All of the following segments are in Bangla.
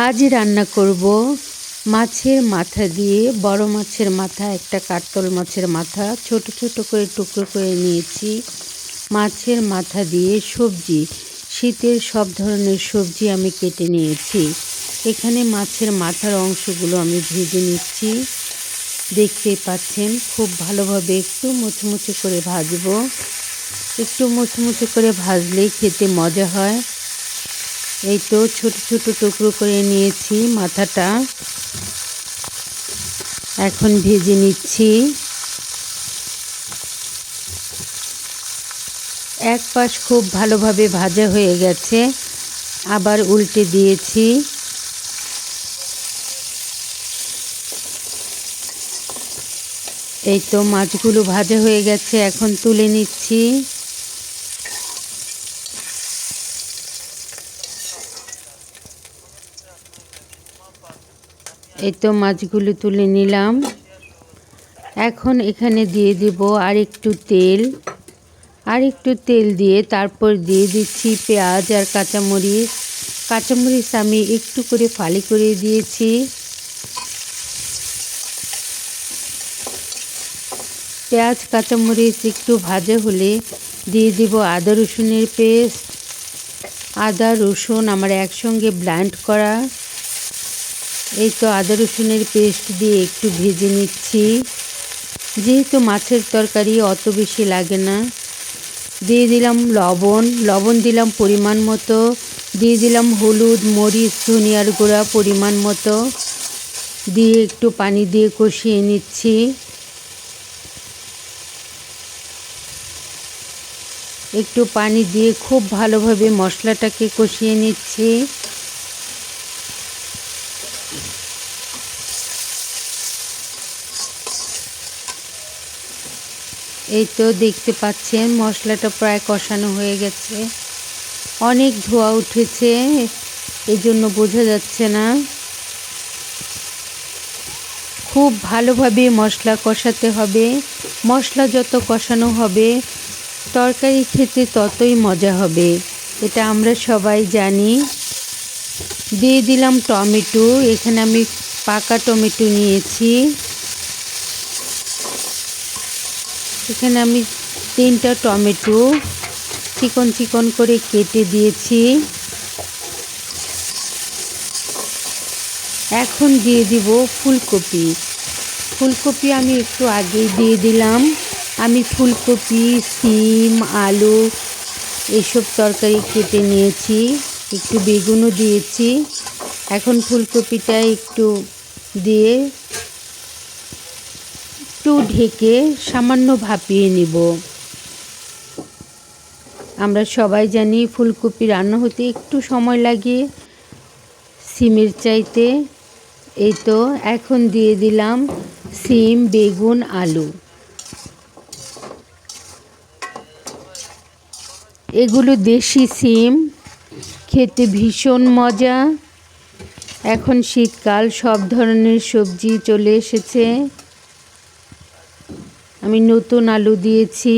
আজ রান্না করব মাছের মাথা দিয়ে, বড় মাছের মাথা, একটা কাতল মাছের মাথা, ছোট ছোট করে টুকরো করে নিয়েছি। মাছের মাথা দিয়ে সবজি, শীতের সব ধরনের সবজি আমি কেটে নিয়েছি। এখানে মাছের মাথার অংশগুলো আমি ভেজে নিচ্ছি। দেখতেই পাচ্ছেন, খুব ভালোভাবে একটু মুচমুচে করে ভাজবো। একটু মুচমুচে করে ভাজলেই খেতে মজা হয়। এই তো ছোট ছোট টুকরো করে নিয়েছি মাথাটা। এখন ভেজে নিচ্ছি। এক পাশ খুব ভালোভাবে ভাজা হয়ে গেছে, আবার উল্টে দিয়েছি। এই তো মাছগুলো ভাজা হয়ে গেছে, এখন তুলে নিচ্ছি। এই তো মাছগুলো তুলে নিলাম। এখন এখানে দিয়ে দিব আর একটু তেল। আর একটু তেল দিয়ে তারপর দিয়ে দিচ্ছি পেঁয়াজ আর কাঁচামরিচ। কাঁচামরিচ আমি একটু করে ফালি করে দিয়েছি। পেঁয়াজ, কাঁচামরিচ একটু ভাজা হলে দিয়ে দিব আদা রসুনের পেস্ট। আদা রসুন আমার একসঙ্গে ব্ল্যান্ড করা। এই তো আদা রসুনের পেস্ট দিয়ে একটু ভেজে নিচ্ছি। যেহেতু মাছের তরকারি অত বেশি লাগে না, দিয়ে দিলাম লবণ। লবণ দিলাম পরিমাণ মতো। দিয়ে দিলাম হলুদ, মরিচ, ধনিয়ার গুঁড়া পরিমাণ মতো। দিয়ে একটু পানি দিয়ে কষিয়ে নিচ্ছি। একটু পানি দিয়ে খুব ভালোভাবে মশলাটাকে কষিয়ে নিচ্ছি। এই তো দেখতে পাচ্ছেন, মশলাটা প্রায় কষানো হয়ে গেছে। অনেক ধোয়া উঠেছে এই জন্য বোঝা যাচ্ছে না। খুব ভালোভাবে মশলা কষাতে হবে। মশলা যত কষানো হবে, তরকারি খেতে ততই মজা হবে, এটা আমরা সবাই জানি। দিয়ে দিলাম টমেটো, এখানে আমি পাকা টমেটো নিয়েছি। এখানে আমি তিনটা টমেটো চিকন চিকন করে কেটে দিয়েছি। এখন দিয়ে দিব ফুলকপি। ফুলকপি আমি একটু আগেই দিয়ে দিলাম। আমি ফুলকপি, সিম, আলু এসব তরকারি কেটে নিয়েছি। একটু বেগুনও দিয়েছি। এখন ফুলকপিটা একটু দিয়ে একটু ঢেকে সামান্য ভাপিয়ে নিব। আমরা সবাই জানি ফুলকপি রান্না হতে একটু সময় লাগে। সিমের চাইতে এই তো এখন দিয়ে দিলাম সিম, বেগুন, আলু। এগুলো দেশি সিম, খেতে ভীষণ মজা। এখন শীতকাল, সব ধরনের সবজি চলে এসেছে। আমি নতুন আলু দিয়েছি।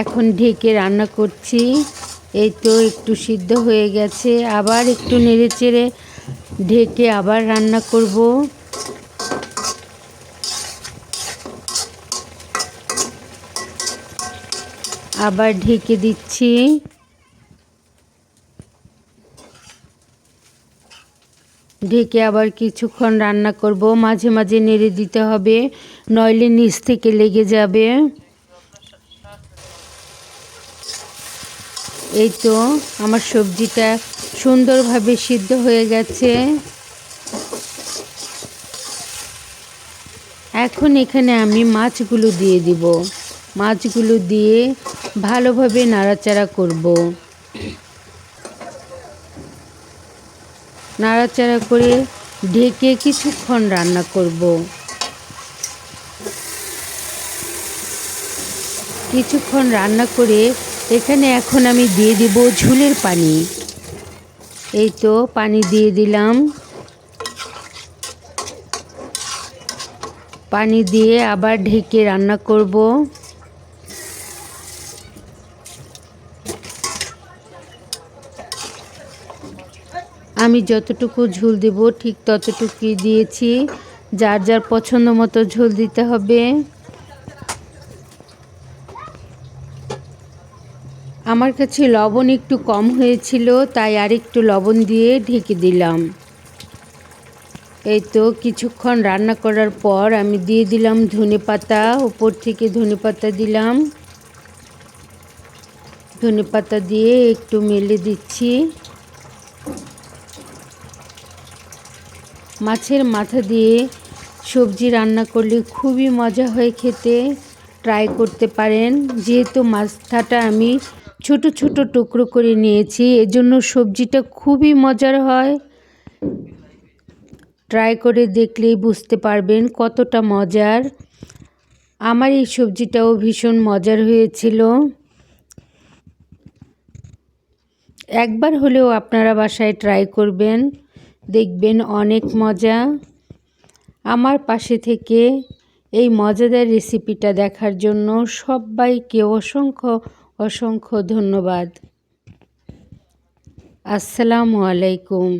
এখন ঢেকে রান্না করছি। এই তো একটু সিদ্ধ হয়ে গেছে। আবার একটু নেড়ে চেড়ে ঢেকে আবার রান্না করব। আবার ঢেকে দিচ্ছি। ঢেকে আবার কিছুক্ষণ রান্না করব। মাঝে মাঝে নেড়ে দিতে হবে, নইলে নিচ থেকে লেগে যাবে। এই তো আমার সবজিটা সুন্দরভাবে সিদ্ধ হয়ে গেছে। এখন এখানে আমি মাছগুলো দিয়ে দিব। মাছগুলো দিয়ে ভালোভাবে নাড়াচাড়া করব। নাড়াচাড়া করে ঢেকে কিছুক্ষণ রান্না করব। কিছুক্ষণ রান্না করে এখানে এখন আমি দিয়ে দিব ঝুলের পানি। এই তো পানি দিয়ে দিলাম। পানি দিয়ে আবার ঢেকে রান্না করব। আমি যতটুকু ঝোল দেব, ঠিক ততটুকুই দিয়েছি। যার যার পছন্দ মতো ঝোল দিতে হবে। আমার কাছে লবণ একটু কম হয়েছিল, তাই আর একটু লবণ দিয়ে ঢেকে দিলাম। এই তো কিছুক্ষণ রান্না করার পর আমি দিয়ে দিলাম ধনে পাতা, উপর থেকে ধনে পাতা দিলাম। ধনে পাতা দিয়ে একটু মেলে দিচ্ছি। মাছের মাথা দিয়ে সবজি রান্না করলে খুবই মজা হয় খেতে। ট্রাই করতে পারেন। যেহেতু মাথাটা আমি ছোট ছোট টুকরো করে নিয়েছি, এজন্য সবজিটা খুবই মজার হয়। ট্রাই করে দেখলেই বুঝতে পারবেন কতটা মজার। আমার এই সবজিটাও ভীষণ মজার হয়েছিল। একবার হলেও আপনারা বাসায় ট্রাই করবেন। দেখবেন অনেক মজা। আমার পাশে থেকে এই মজাদার রেসিপিটা দেখার জন্য সবাইকে অসংখ্য অসংখ্য ধন্যবাদ। আসসালামু আলাইকুম।